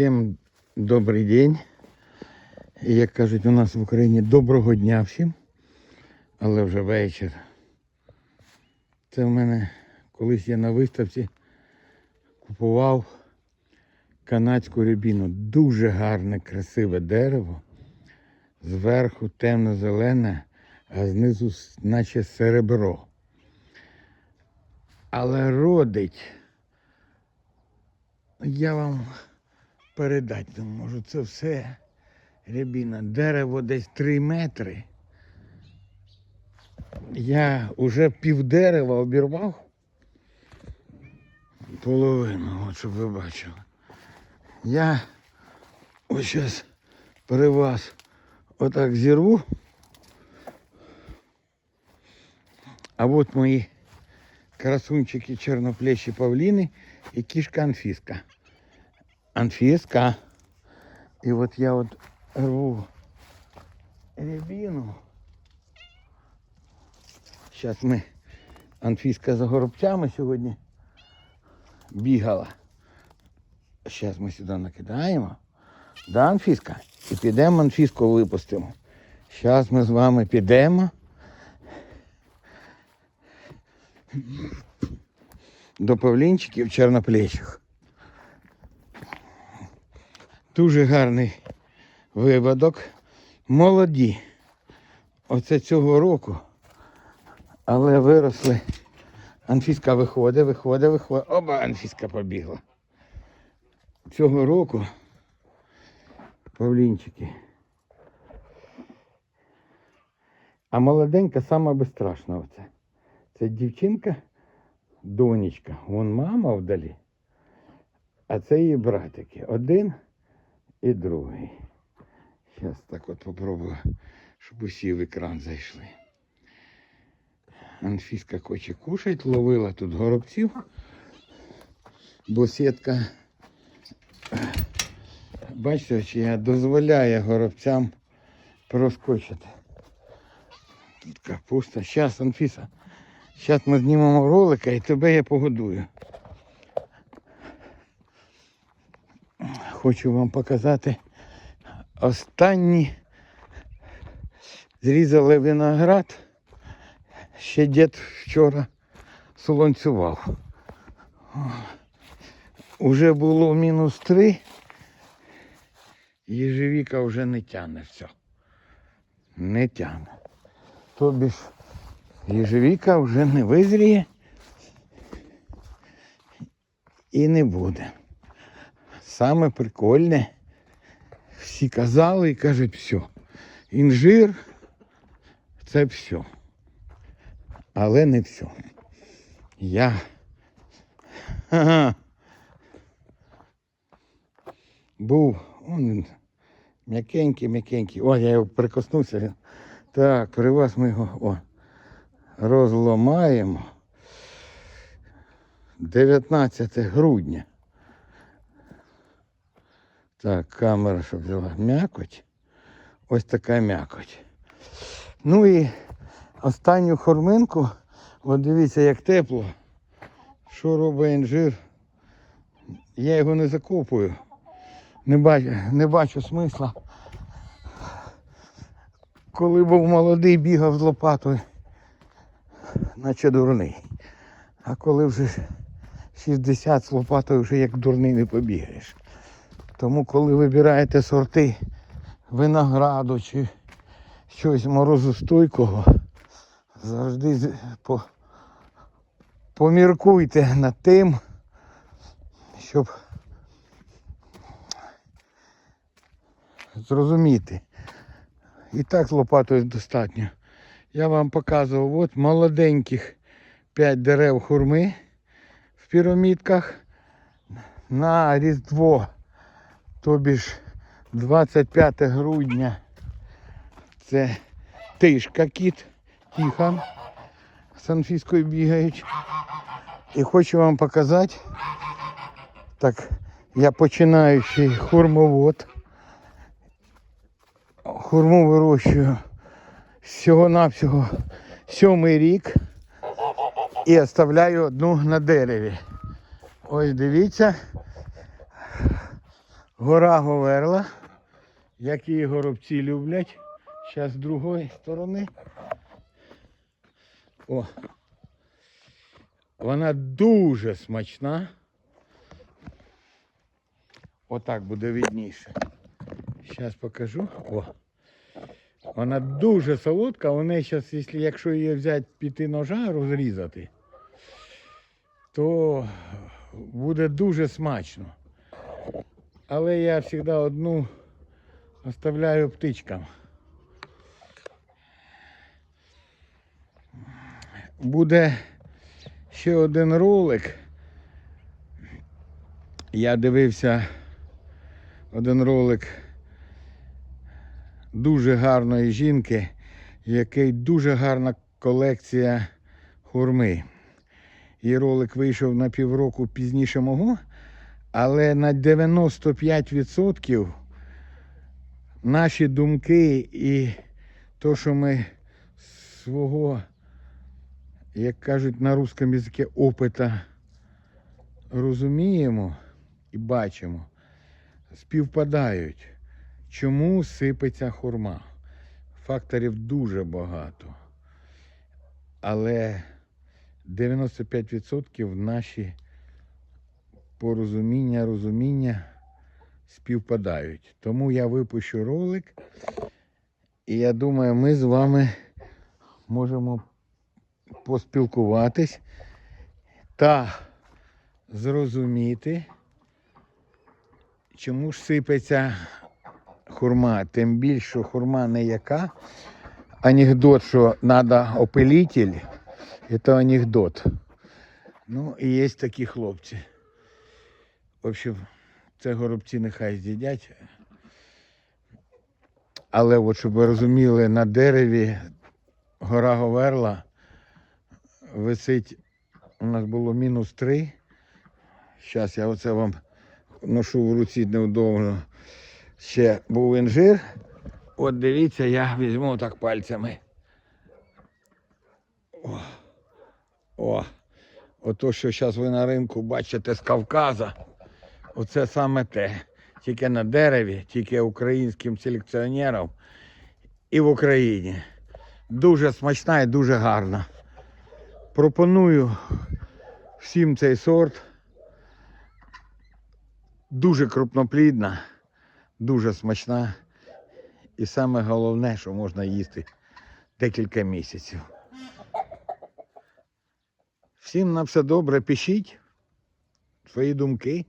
Всім добрий день. Як кажуть у нас в Україні, доброго дня всім. Але вже вечір. Це в мене колись я на виставці купував канадську рябіну. Дуже гарне, красиве дерево. Зверху темно-зелене, а знизу наче серебро. Але родить. Я вам передати не можу. Це все рябіна. Дерево десь 3 метри. Я вже пів дерева обірвав. Половину, от щоб ви бачили. Я ось зараз при вас отак зірву. А от мої красунчики чорноплещі павліни і кішка Анфіска. Анфіска. І от я от рву рябіну. Зараз ми Анфіска за горобцями сьогодні бігала. Зараз ми сюди накидаємо. Да, Анфіска? І підемо Анфіску випустимо. Зараз ми з вами підемо. До павлінчиків чорноплечих. Дуже гарний виводок. Молоді. Оце цього року. Але виросли. Анфіска виходить, виходить, виходить. Оба Анфіска побігла. Цього року павлінчики. А молоденька сама безстрашна оце. Це дівчинка, донечка. Вон мама вдалі. А це її братики. Один і другий. Зараз так от попробую, щоб усі в екран зайшли. Анфіска хоче кушать, ловила тут горобців, бо сітка, бачите, чи дозволяє горобцям проскочити. Тут капуста. Зараз, Анфіса, зараз ми знімемо ролика і тебе я погодую. Хочу вам показати останні зрізали виноград. Ще дід вчора солонцював. Уже було мінус три. Єжевіка вже не тяне все. Не тяне. Тобі ж єжевіка вже не визріє і не буде. Саме прикольне, всі казали і кажуть, все. Інжир це все. Але не все. Я. Був он м'якенький, м'якенький. О, я його прикоснувся. Так, при вас ми його о, розламаємо. 19 грудня. Так, камера, щоб взяла м'якоть. Ось така м'якоть. Ну і останню хорминку, от дивіться, як тепло. Що робить інжир? Я його не закопую. Не бачу, не бачу смисла. Коли був молодий, бігав з лопатою, наче дурний. А коли вже 60 з лопатою вже як дурний не побігаєш. Тому коли вибираєте сорти винограду чи щось морозостойкого, завжди по, поміркуйте над тим, щоб зрозуміти. І так лопатою достатньо. Я вам показував от молоденьких 5 дерев хурми в пірамідках на Різдво, тобі ж 25 грудня. Це тишка кіт, Тихон. З Анфіскою бігають. І хочу вам показати, так, я починаючий хурмовод. Хурму вирощую всього-навсього сьомий рік і оставляю одну на дереві. Ось дивіться. Гора Говерла, як її горобці люблять. Зараз з другої сторони. О. Вона дуже смачна. Отак буде видніше. Зараз покажу. О. Вона дуже солодка, неї зараз, якщо її взяти піти ножа розрізати, то буде дуже смачно. Але я завжди одну оставляю птичкам. Буде ще один ролик. Я дивився один ролик дуже гарної жінки, в якій дуже гарна колекція хурми. Її ролик вийшов на півроку пізніше мого, але на 95% наші думки і то, що ми свого, як кажуть на русском язикі, опита розуміємо і бачимо, співпадають. Чому сипеться хурма? Факторів дуже багато. Але 95% наші порозуміння, розуміння співпадають. Тому я випущу ролик. І я думаю, ми з вами можемо поспілкуватись та зрозуміти, чому ж сипеться хурма. Тим більше, що хурма не яка. Анекдот, що треба опилитель, це анекдот. Ну, і є такі хлопці. В общем, це горобці нехай з'їдять. Але от щоб ви розуміли, на дереві гора Говерла висить, у нас було мінус 3. Зараз я оце вам ношу в руці неудобно. Ще був інжир. От дивіться, я візьму так пальцями. О, о. Ото, що зараз ви на ринку бачите з Кавказа, оце саме те. Тільки на дереві, тільки українським селекціонерам і в Україні. Дуже смачна і дуже гарна. Пропоную всім цей сорт. Дуже крупноплідна, дуже смачна. І саме головне, що можна їсти декілька місяців. Всім на все добре, пишіть свої думки.